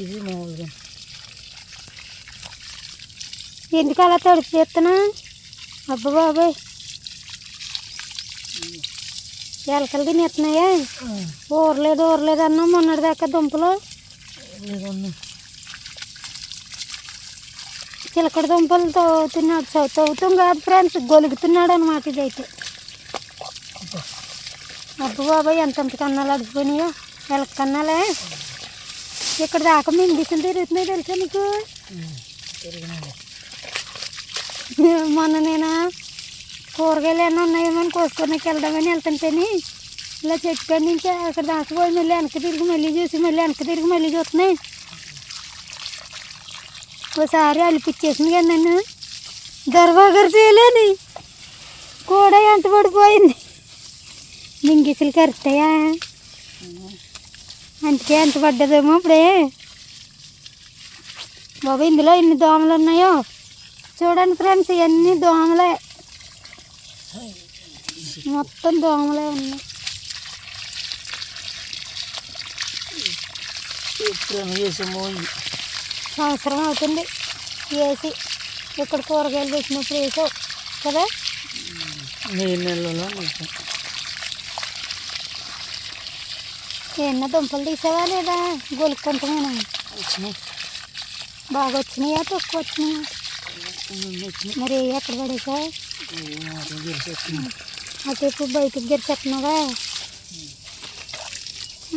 ఇది మామూలుగా ఎందుకు అలా తడిపి చేస్తున్నా? అబ్బా బాబాయ్. ఎలకలు తినేస్తున్నాయా? ఊరలేదు ఊరలేదు అన్నా మొన్నటి దాకా దుంపలు. చిలకడ దుంపలు తవ్వుతున్నాడు తవ్వుతాం కాదు ఫ్రెండ్స్ గొలుగుతున్నాడు అనమాట ఇదైతే. అబ్బా. బాబాయ్ ఎంతెంత కన్నాలు అడిగిపోయినాయో ఎలక కన్నాలే? ఇక్కడ దాకా మింగిసులు తిరుగుతున్నాయి తెలుసా నీకు? మొన్న నేను కూరగాయలు ఏమైనా ఉన్నాయేమో అని కోసుకోనికి వెళ్దామని వెళ్తుంటేని ఇలా చెట్టు నుంచి అక్కడ దాకపోయి మళ్ళీ వెనక తిరిగి మళ్ళీ చూసి మళ్ళీ వెనక తిరిగి మళ్ళీ చూస్తున్నాయి. ఒకసారి అలిపిచ్చేసింది కదా నన్ను. దర్వాగర్ చేయలేని కూడా ఎంత పడిపోయింది. మింగిసులు కరుస్తాయా అందుకే ఎంత పడ్డదేమో ఇప్పుడే. బాబు ఇందులో ఎన్ని దోమలు ఉన్నాయో? చూడండి ఫ్రెండ్స్ ఇవన్నీ దోమలే. మొత్తం దోమలే ఉన్నాయి. సంవత్సరం అవుతుంది. వేసి ఇక్కడ కూరగాయలు తెచ్చినప్పుడు వేసావు కదా? నెలలో మొత్తం. ఏమన్నా దుంపలు తీసావా లేదా? గొలుక్కుంటామేనా వచ్చినాయి. బాగా వచ్చినాయా? తక్కువ వచ్చినాయా? మరి ఏ ఎక్కడ పడేసావు వచ్చినాయి. అటు ఇప్పుడు బయటకు గెలిచెత్తున్నావా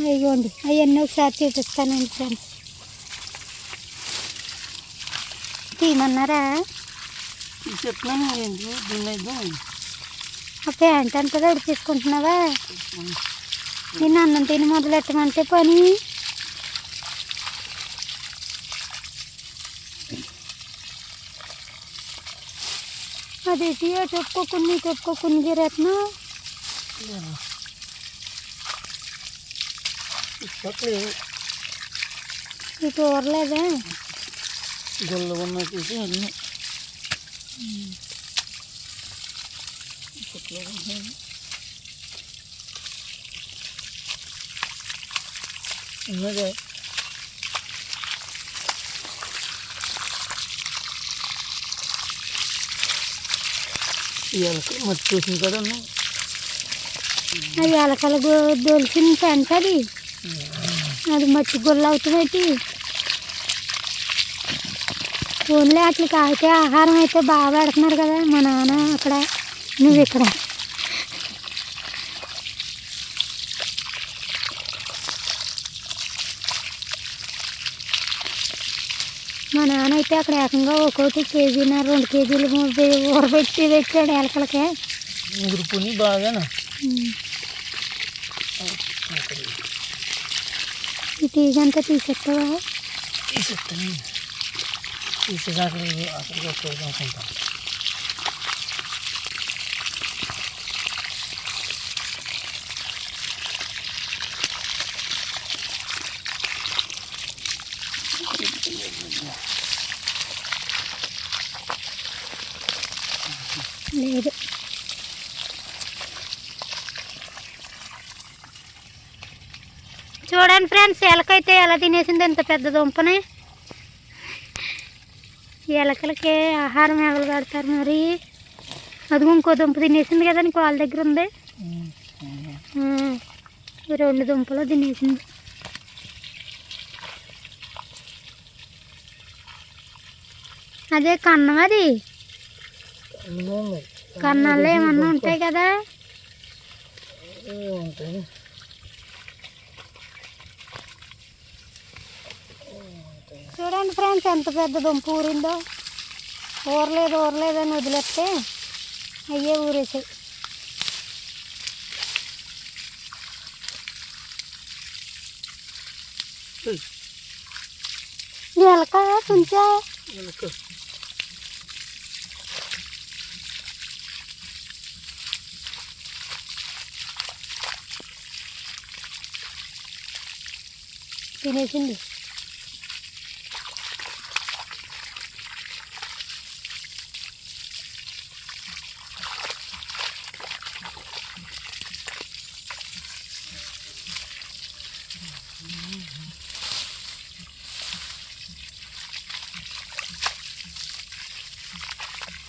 అయ్యోండి అవన్నీ ఒకసారి చూపిస్తానండి ఫ్రెండ్స్. తీయమన్నారా? చెప్తున్నాను అయితే ఆ ప్యాంట్ అంతా తడిచేసుకుంటున్నావా నేను అన్నం తిని మొదలెట్టమంటే పని? ఒప్పుకోకుండా ఇటు ఒప్పుకోకుండా గిరేస్తున్నా ఇప్పట్లేదు ఇటు ఊరలేదా గొల్ల ఉన్న చూసి అన్నీ. ఉన్నదే ఇవాళ మట్టి చూసిన కదా అది ఎలకల దొలిసిన ప్యాంట్ అది అది మట్టి గుళ్ళు అవుతుంది ఓన్లీ అట్లా అయితే ఆహారం అయితే బాగా పెడుతున్నారు కదా మా నాన్న అక్కడ నువ్వు ఇక్కడ అయితే అక్కడ ఏకంగా ఒక్కోటి కేజీన రెండు కేజీలు ఊరబెట్టి తెచ్చాడు ఎలకలకే ముగ్గురు బాగానా ఉమ్. ఈ తీగంతా తీసేస్తావా తీసేస్తాను తీసేసి అక్కడ అక్కడికి వస్తుంది అనుకుంటా లేదు. చూడండి ఫ్రెండ్స్ ఎలకైతే ఎలా తినేసింది ఎంత పెద్ద దుంపని. ఎలకలకే ఎలకలకి ఆహారం ఎవరు కడతారు మరి. అది ఇంకో దుంప తినేసింది కదా నీకు వాళ్ళ దగ్గర ఉంది. రెండు దుంపలు తినేసింది. అదే కన్నం అది. కన్నాల్లో ఏమన్నా ఉంటాయి కదా? ఉంటాయి. చూడండి ఫ్రెండ్స్ ఎంత పెద్ద దుంప ఊరిందో. ఊరలేదు ఊరలేదు అని వదిలేస్తే అయ్యే ఊరేసాయి. ఎలక తుంచా. తినేసింది.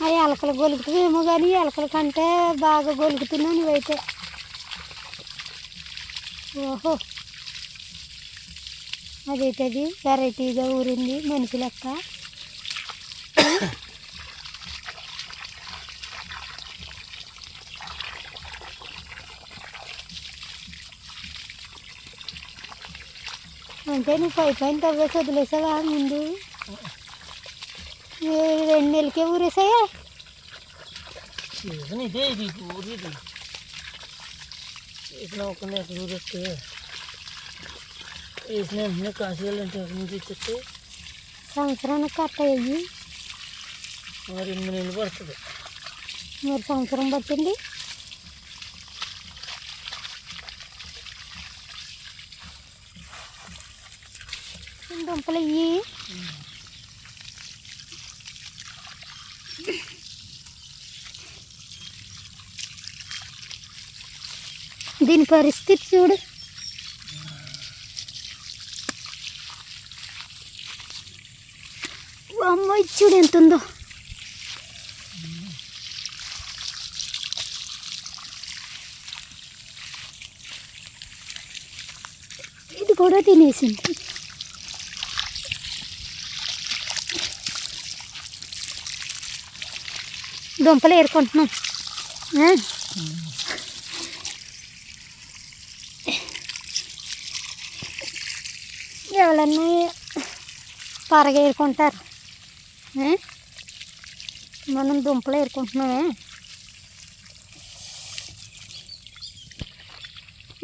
అవి అలకలు గొలుకుతాయేమో కానీ అలకల కంటే బాగా గొలుకుతున్నాను ఇవైతే ఓహో. అదైతే వెరైటీగా ఊరింది మనిషి లెక్క అంటే నువ్వు పై పైన తవ్వేసి వదిలేసావా ముందు? రెండు నెలలకే ఊరేసాయా? సీజన్ ఇదే ఇది ఒక నెల ఊరేస్తే వేసిన వెంటనే కాసేయాలంటే నుంచి సంవత్సరానికి కట్ట అయ్యి మరి ఎనిమిది నెలలు పడుతుంది మరి సంవత్సరం పట్టింది దుంపలు ఇవి దీని పరిస్థితి చూడు. అమ్మ చూడు ఎంత ఉందో ఇది కూడా తినేసింది దుంపలు ఏరుకుంటున్నాం ఎవరన్నా పరగ ఏరుకుంటారు మనం దుంపలు ఏరుకుంటున్నామే.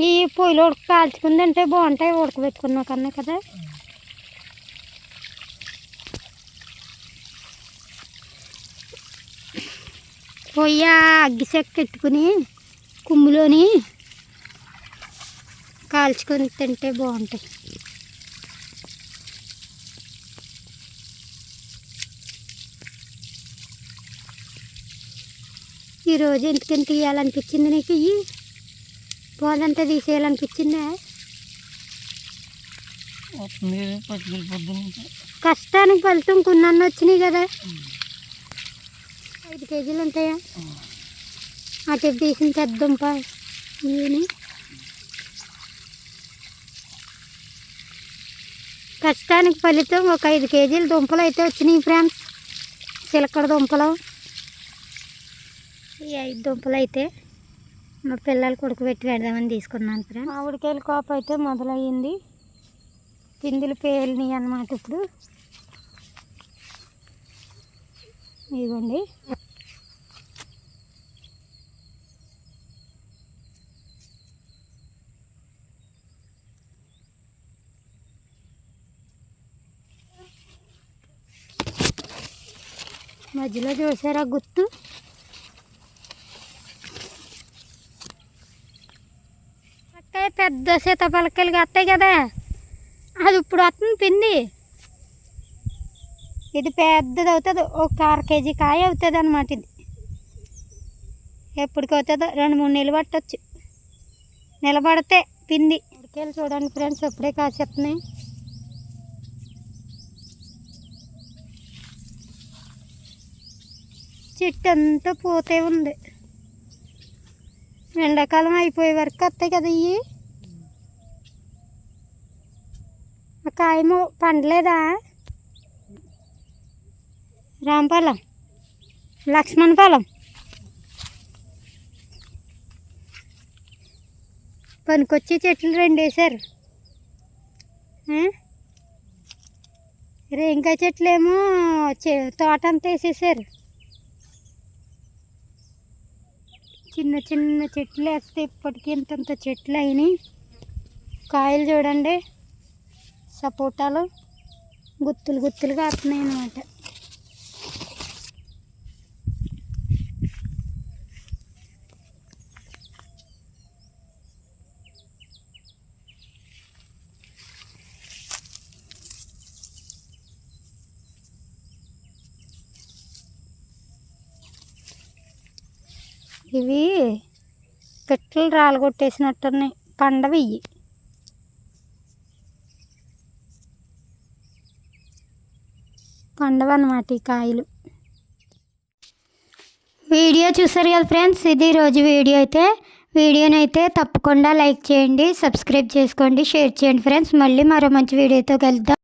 ఈ పొయ్యిలో ఉడక కాల్చుకుందంటే బాగుంటాయి ఉడకబెట్టుకున్నా కన్నా కదా. పొయ్యి అగ్గి చెక్క పెట్టుకుని కుమ్ములోని కాల్చుకొని తింటే బాగుంటాయి. ఈరోజు ఎందుకని తీయాలనిపించింది నీకు? ఇవి పోదంతా తీసేయాలనిపించిందా? కష్టానికి ఫలితం కొన్నాళ్ళు వచ్చినాయి కదా. ఐదు కేజీలు ఉంటాయా? అటు తీసిన పెద్ద దుంప ఇవి కష్టానికి ఫలితం ఒక ఐదు కేజీల దుంపలు అయితే వచ్చినాయి ఫ్రెండ్స్. చిలకడ దుంపలు. ఈ ఐదు దుంపలు అయితే మా పిల్లలు ఉడకబెట్టి పెడదామని తీసుకున్నాను ఫ్రెండ్ మామిడికాయల కోప అయితే మొదలయ్యింది. పిందులు పేలినాయి అన్నమాట ఇప్పుడు. ఇదిగోండి. మధ్యలో చూసారా గుర్తు పెద్ద సీతాఫలకాయలు వస్తాయి కదా. అది ఇప్పుడు వస్తుంది పిండి ఇది పెద్దది అవుతుంది ఒక అర కేజీ కాయ అవుతుంది అనమాట ఇది. ఎప్పటికి అవుతుందో రెండు మూడు నెలలు పట్టచ్చు. నిలబడితే పిండి ఉడికేళ్ళు చూడండి ఫ్రెండ్స్ ఎప్పుడే కాసేస్తున్నాయి. చెట్టు అంతా పోతే ఉంది. ఎండాకాలం అయిపోయే వరకు వస్తాయి కదా ఇవి ఆ కాయము పండలేదా? రాంపాలెం. లక్ష్మణపాలెం పనికొచ్చే చెట్లు రెండు వేశారు రేంకాయ చెట్లు ఏమో తోట అంతా వేసేసారు. చిన్న చిన్న చెట్లు వేస్తే ఇప్పటికీ ఇంతంత చెట్లు అయినాయి. కాయలు చూడండి. సపోటాలు గుత్తులు గుత్తులుగా వస్తున్నాయి అన్నమాట. ఇవి పిట్టలు రాలగొట్టేసినట్టున్నాయి పండవి ఇవి. పండవ అన్నమాట ఈ కాయలు. వీడియో చూసారు కదా ఫ్రెండ్స్? ఇది రోజు వీడియో అయితే వీడియోని అయితే తప్పకుండా లైక్ చేయండి సబ్స్క్రైబ్ చేసుకోండి షేర్ చేయండి ఫ్రెండ్స్. మళ్ళీ మరో మంచి వీడియోతో కలుద్దాం.